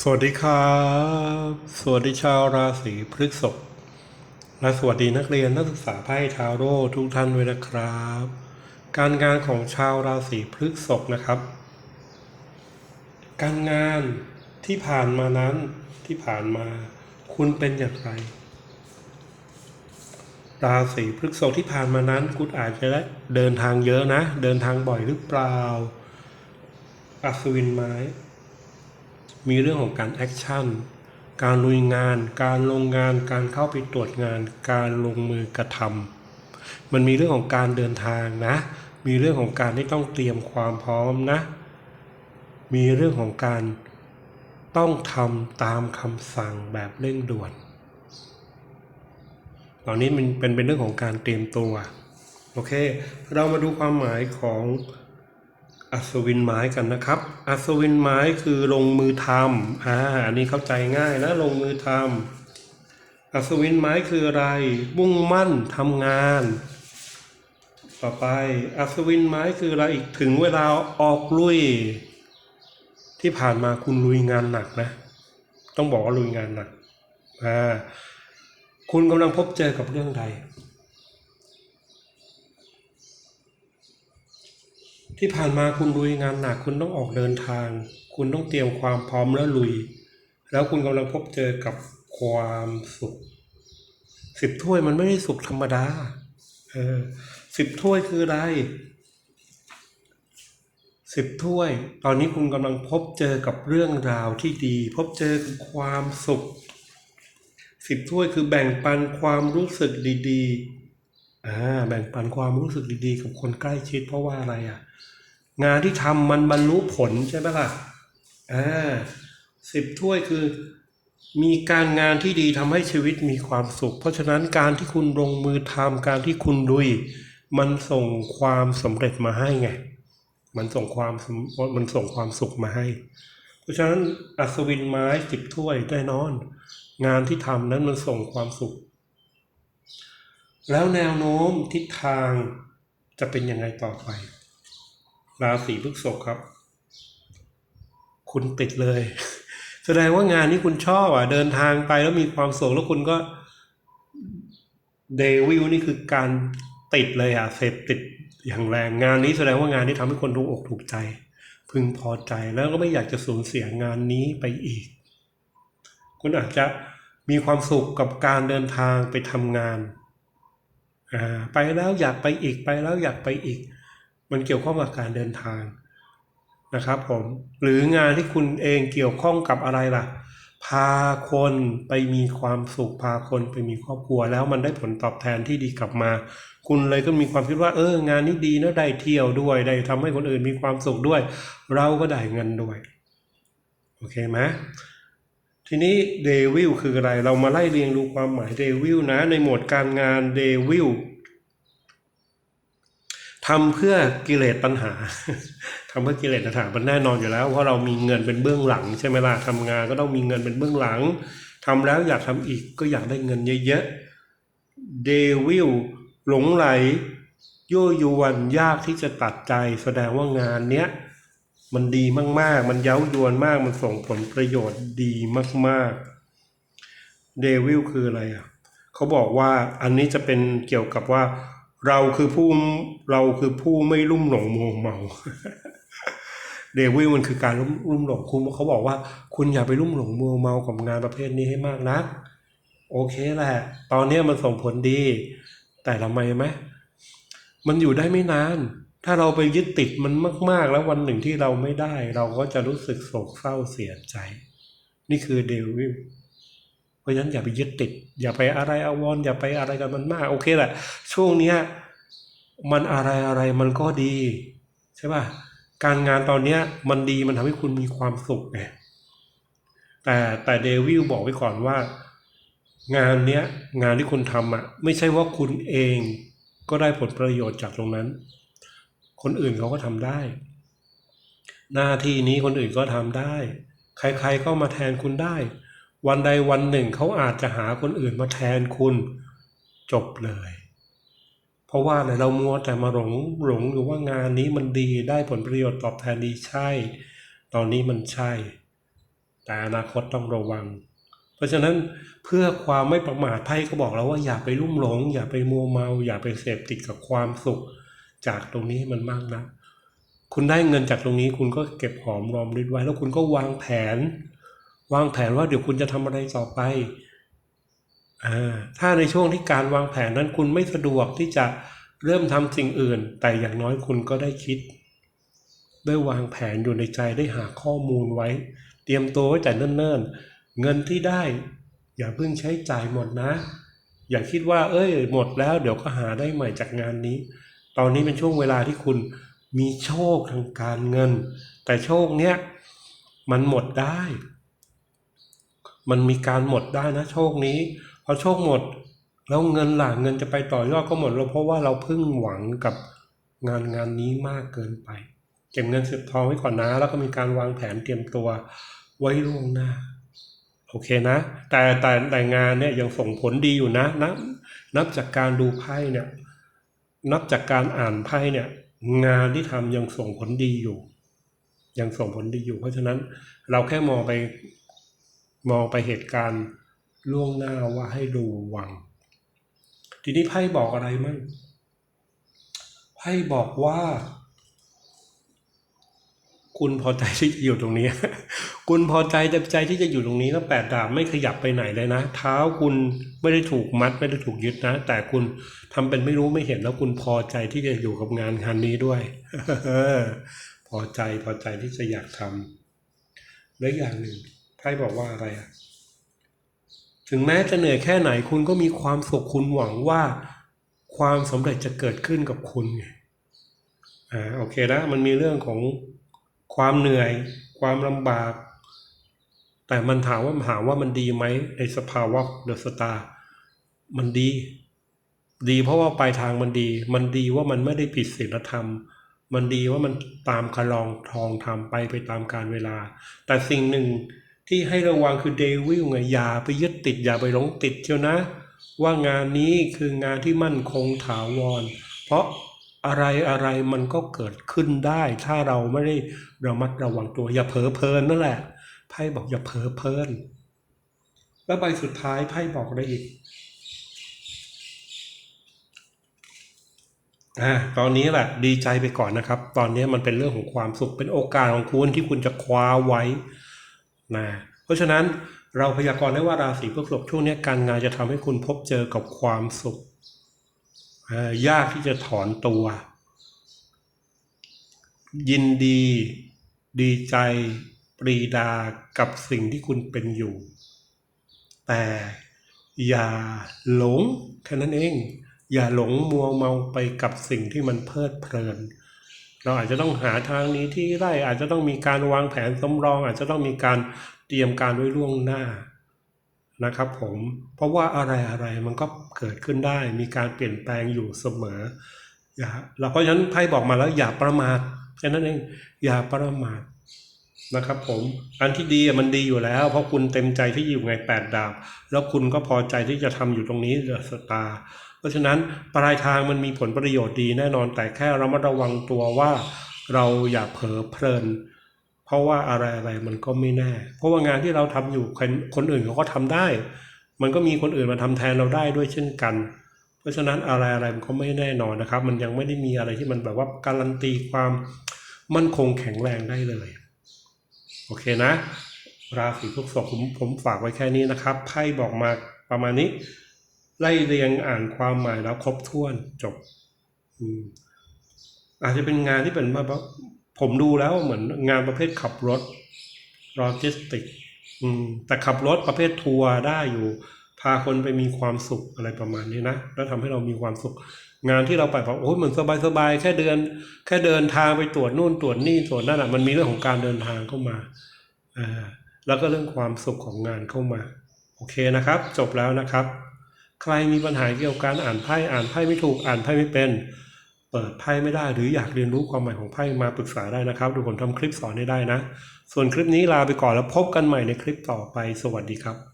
สวัสดีครับ สวัสดีชาวราศีพฤษภและสวัสดีนักเรียนนักศึกษาไพ่ทาโร่ทุกท่านด้วยนะครับ การงานของชาวราศีพฤษภนะครับ การงานที่ผ่านมานั้นที่ผ่านมาคุณเป็นอย่างไร ราศีพฤษภที่ผ่านมานั้น คุณอาจจะได้เดินทางเยอะนะ เดินทางบ่อยหรือเปล่าอัศวินไม้ มีเรื่องของการแอคชั่น การลุยงาน การลงงาน การเข้าไปตรวจงาน การลงมือกระทำมันมีเรื่องของการเดินทางนะ มีเรื่องของการที่ต้องเตรียมความพร้อมนะ มีเรื่องของการต้องทำตามคำสั่งแบบเร่งด่วน ตอนนี้มันเป็นเป็นเรื่องของการเตรียมตัว โอเค เรามาดูความหมายของ อัศวินไม้กันนะครับ อัศวินไม้คือลงมือทำอ่าอันนี้เข้าใจง่ายนะลงมือทำอัศวินไม้คืออะไร มุ่งมั่นทำงาน ต่อไป อัศวินไม้คืออะไรอีกถึงเวลาออกลุย ที่ผ่านมาคุณลุยงานหนักนะ ต้องบอกว่าลุยงานหนักอ่าคุณกำลังพบเจอกับเรื่องใด ที่ผ่านมาคุณลุยงานหนักคุณต้องออกเดินทาง คุณต้องเตรียมความพร้อมแล้วลุย แล้วคุณกำลังพบเจอกับความสุขสิบถ้วยมันไม่ได้สุขธรรมดาเออสิบถ้วยคืออะไรสิบถ้วย ตอนนี้คุณกำลังพบเจอกับเรื่องราวที่ดี พบเจอกับความสุขสิบถ้วยคือแบ่งปันความรู้สึกดีๆอ่าแบ่งปันความรู้สึกดีๆ กับคนใกล้ชิดเพราะว่าอะไรอะ งานที่ทำมันบรรลุผลใช่ไหมล่ะอ่าสิบถ้วยคือมีการงานที่ดีทำให้ชีวิตมีความสุข เพราะฉะนั้นการที่คุณลงมือทำการที่คุณลุย มันส่งความสำเร็จมาให้ไง มันส่งความมันส่งความสุขมาให้ เพราะฉะนั้นอัศวินไม้สิบถ้วยแน่นอน งานที่ทำนั้นมันส่งความสุข แล้วแนวโน้มทิศทางจะเป็นยังไงต่อไป ราศีพฤษภครับ คุณติดเลย แสดงว่างานที่คุณชอบอะ เดินทางไปแล้วมีความสุขแล้วคุณก็เดวิลนี่คือการติดเลยอะเสพติดอย่างแรงงานนี้แสดงว่างานที่ทำให้คนถูกอกถูกใจ พึงพอใจแล้วก็ไม่อยากจะสูญเสียงานนี้ไปอีก คุณอาจจะมีความสุขกับการเดินทางไปทำงาน อ่าไปแล้วอยากไปอีกไปแล้วอยากไปอีก มันเกี่ยวข้องกับการเดินทางนะครับผมหรืองานที่คุณเองเกี่ยวข้องกับอะไรล่ะ พาคนไปมีความสุขพาคนไปมีครอบครัวแล้วมันได้ผลตอบแทนที่ดีกลับมา คุณเลยก็มีความคิดว่า เออ งานนี้ดีนะได้เที่ยวด้วย ได้ทำให้คนอื่นมีความสุขด้วย เราก็ได้เงินด้วยโอเคไหมทีนี้เดวิลคืออะไร เรามาไล่เรียงดูความหมายเดวิลนะในหมวดการงานเดวิล ทำเพื่อกิเลสตัณหาทำเพื่อกิเลสตัณหามันแน่นอนอยู่แล้วเพราะเรามีเงินเป็นเบื้องหลัง ใช่ไหมล่ะทำงานก็ต้องมีเงินเป็นเบื้องหลังทำแล้วอยากทำอีกก็อยากได้เงินเยอะๆเดวิลหลงไหลยั่วยวนยากที่จะตัดใจ แสดงว่างานเนี้ยมันดีมากๆ มันเย้ายวนมาก มันส่งผลประโยชน์ดีมากๆเดวิลคืออะไรอะเขาบอกว่าอันนี้จะเป็นเกี่ยวกับว่า เราคือผู้เราคือผู้ไม่ลุ่มหลงมัวเมาเดวิลมันคือการลุ่มลุ่มหลงคุณเขาบอกว่า คุณอย่าไปลุ่มหลงมัวเมากับงานประเภทนี้ให้มากนัก โอเคแหละ ตอนนี้มันส่งผลดี แต่ทำไมไหมมันอยู่ได้ไม่นาน ถ้าเราไปยึดติดมันมาก ๆ แล้ววันหนึ่งที่เราไม่ได้ เราก็จะรู้สึกโศกเศร้าเสียใจ นี่คือเดวิล เพราะฉะนั้นอย่าไปยึดติด อย่าไปอะไรอาวรณ์อย่าไปอะไรกับมันมาก โอเคแหละช่วงเนี้ยมันอะไรอะไรมันก็ดีใช่ป่ะการงานตอนเนี้ยมันดีมันทำให้คุณมีความสุขไงแต่แต่เดวิลบอกไว้ก่อนว่า งานเนี้ยงานที่คุณทำอะ ไม่ใช่ว่าคุณเองก็ได้ผลประโยชน์จากตรงนั้น คนอื่นเขาก็ทำได้ หน้าที่นี้คนอื่นก็ทำได้ ใครๆก็มาแทนคุณได้ วันใดวันหนึ่งเขาอาจจะหาคนอื่นมาแทนคุณ จบเลย เพราะว่าเรามัวแต่มาหลงหลงอยู่ว่างานนี้มันดีได้ผลประโยชน์ตอบแทนดีใช่ ตอนนี้มันใช่ แต่อนาคตต้องระวัง เพราะฉะนั้นเพื่อความไม่ประมาทไพ่ก็บอกเราว่าอย่าไปลุ่มหลง อย่าไปมัวเมา อย่าไปเสพติดกับความสุข จากตรงนี้มันมากนะคุณได้เงินจากตรงนี้คุณก็เก็บหอมรอมริบไว้ แล้วคุณก็วางแผน วางแผนว่าเดี๋ยวคุณจะทำอะไรต่อไปอ่าถ้าในช่วงที่การวางแผนนั้นคุณไม่สะดวกที่จะเริ่มทำสิ่งอื่น แต่อย่างน้อยคุณก็ได้คิด ได้วางแผนอยู่ในใจได้หาข้อมูลไว้ เตรียมตัวไว้แต่เนิ่นๆ เงินที่ได้ อย่าเพิ่งใช้จ่ายหมดนะ อย่าคิดว่า เอ้ย หมดแล้ว เดี๋ยวก็หาได้ใหม่จากงานนี้ ตอนนี้เป็นช่วงเวลาที่คุณมีโชคทางการเงิน แต่โชคเนี้ยมันหมดได้ มันมีการหมดได้นะโชคนี้พอโชคหมด แล้วเงินหล่ะเงินจะไปต่อยอดก็หมดแล้วเพราะว่าเราเพิ่งหวังกับงานงานนี้มากเกินไป เก็บเงินเสียบทองไว้ก่อนนะ แล้วก็มีการวางแผนเตรียมตัวไว้ล่วงหน้าโอเคนะ แต่แต่แต่งานเนี่ยยังส่งผลดีอยู่นะนับนับจากการดูไพ่เนี่ยนับจากการอ่านไพ่เนี่ย งานที่ทำยังส่งผลดีอยู่ ยังส่งผลดีอยู่ เพราะฉะนั้นเราแค่มองไป มองไปเหตุการณ์ล่วงหน้าว่าให้ดูวัง ทีนี้ไพ่บอกอะไรมั่งไพ่บอกว่า คุณพอใจที่จะอยู่ตรงนี้ คุณพอใจเต็มใจที่จะอยู่ตรงนี้แล้วแปดดาบไม่ขยับไปไหนเลยนะ เท้าคุณไม่ได้ถูกมัดไม่ได้ถูกยึดนะ แต่คุณทำเป็นไม่รู้ไม่เห็นแล้วคุณพอใจที่จะอยู่กับงานงานนี้ด้วยพอใจพอใจที่จะอยากทำและอย่างหนึ่ง ไพ่บอกว่าอะไรอะถึงแม้จะเหนื่อยแค่ไหนคุณก็มีความสุขคุณหวังว่าความสำเร็จจะเกิดขึ้นกับคุณไงอ่าโอเคนะมันมีเรื่องของความเหนื่อย ความลำบาก แต่มันถามว่าถามว่ามันดีไหมในสภาวะเดอะสตาร์มันดี ดีเพราะว่าปลายทางมันดี มันดีว่ามันไม่ได้ผิดศีลธรรม มันดีว่ามันตามคลองทองทำไปไปตามการเวลา แต่สิ่งหนึ่ง ที่ให้ระวังคือเดวิลไงอย่าไปยึดติดอย่าไปหลงติดเชียวนะ ว่างานนี้คืองานที่มั่นคงถาวร เพราะอะไรอะไรมันก็เกิดขึ้นได้ ถ้าเราไม่ได้ระมัดระวังตัว อย่าเผลอเพลินนั่นแหละไพ่บอกอย่าเผลอเพลินแล้วใบสุดท้ายไพ่บอกอะไรอีกอ่าตอนนี้แหละดีใจไปก่อนนะครับ ตอนนี้มันเป็นเรื่องของความสุขเป็นโอกาสของคุณที่คุณจะคว้าไว้ นะเพราะฉะนั้นเราพยากรณ์ได้ว่าราศีพฤษภช่วงนี้การงานจะทำให้คุณพบเจอกับความสุขยากที่จะถอนตัว ยินดี ดีใจ ปรีดากับสิ่งที่คุณเป็นอยู่ แต่อย่าหลงแค่นั้นเอง อย่าหลงมัวเมาไปกับสิ่งที่มันเพลิดเพลิน เราอาจจะต้องหาทางนี้ที่ได้อาจจะต้องมีการวางแผนสำรอง อาจจะต้องมีการเตรียมการไว้ล่วงหน้านะครับผมเพราะว่าอะไรอะไรมันก็เกิดขึ้นได้ มีการเปลี่ยนแปลงอยู่เสมออย่าเราเพราะฉะนั้นไพ่บอกมาแล้วอย่าประมาทแค่นั้นเองอย่าประมาท นะครับผมอันที่ดีอะมันดีอยู่แล้ว เพราะคุณเต็มใจที่อยู่ไงแปดดาบแล้วคุณก็พอใจที่จะทำอยู่ตรงนี้เดอะสตาร์เพราะฉะนั้นปลายทางมันมีผลประโยชน์ดีแน่นอนแต่แค่เรามาระวังตัวว่าเราอย่าเผลอเพลิน เพราะว่าอะไรอะไรมันก็ไม่แน่ เพราะว่างานที่เราทำอยู่คนคนอื่นเขาก็ทำได้ มันก็มีคนอื่นมาทำแทนเราได้ด้วยเช่นกันเพราะฉะนั้นอะไรอะไรมันก็ไม่แน่นอนนะครับ มันยังไม่ได้มีอะไรที่มันแบบว่าการันตีความมั่นคงแข็งแรงได้เลย โอเคนะ ราศีพฤษภผมผมฝากไว้แค่นี้นะครับไพ่บอกมาประมาณนี้ ไล่เรียงอ่านความหมายแล้วครบถ้วนจบอาจจะเป็นงานที่เป็นแบบผมดูแล้วเหมือนงานประเภทขับรถโลจิสติกแต่ขับรถประเภททัวร์ได้อยู่ พาคนไปมีความสุขอะไรประมาณนี้นะ แล้วทำให้เรามีความสุข งานที่เราไปแบบโอ้ยเหมือนสบายๆแค่เดิน แค่เดินทางไปตรวจนู่นตรวจนี่ตรวจนั่นอะมันมีเรื่องของการเดินทางเข้ามาอ่าแล้วก็เรื่องความสุขของงานเข้ามา โอเคนะครับ จบแล้วนะครับ ใครมีปัญหาเกี่ยวกับการอ่านไพ่อ่านไพ่ไม่ถูกอ่านไพ่ไม่เป็น เปิดไพ่ไม่ได้หรืออยากเรียนรู้ความหมายของไพ่มาปรึกษาได้นะครับดูผมทำคลิปสอนให้ได้นะ ส่วนคลิปนี้ลาไปก่อนแล้วพบกันใหม่ในคลิปต่อไปสวัสดีครับ